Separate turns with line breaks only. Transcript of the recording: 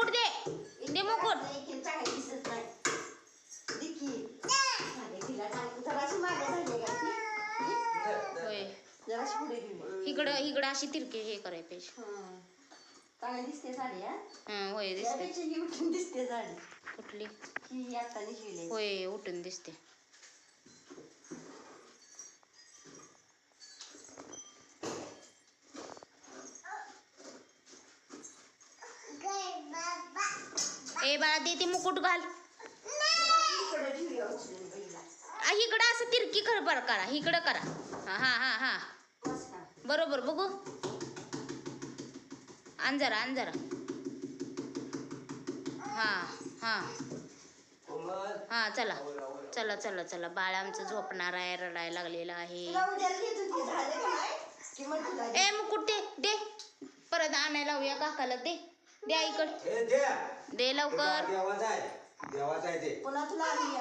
मुकुट दे. दे मुकुट. इकडं इकडं अशी तिरके हे करायला पाहिजे
हं. दिसते. साडी
होय कुठली होय उठून दिसते. ए बाळा दे ते मुकुट घाल. आ, इकडं असं तिरकी खर बरं करा इकडं करा. हा हा हा हा. बरोबर बघू. आण जरा आण जरा. हा हा. हा चला चला चला चला. बाळ आमचं झोपणार आहे रडायला लागलेलं आहे.
दे.
ए मुकुट दे दे. परत आणायला लावूया काकाला दे. द्या इकड
दे.
लवकर.
देवाचा आहे. ते.
पुन्हा तुला आली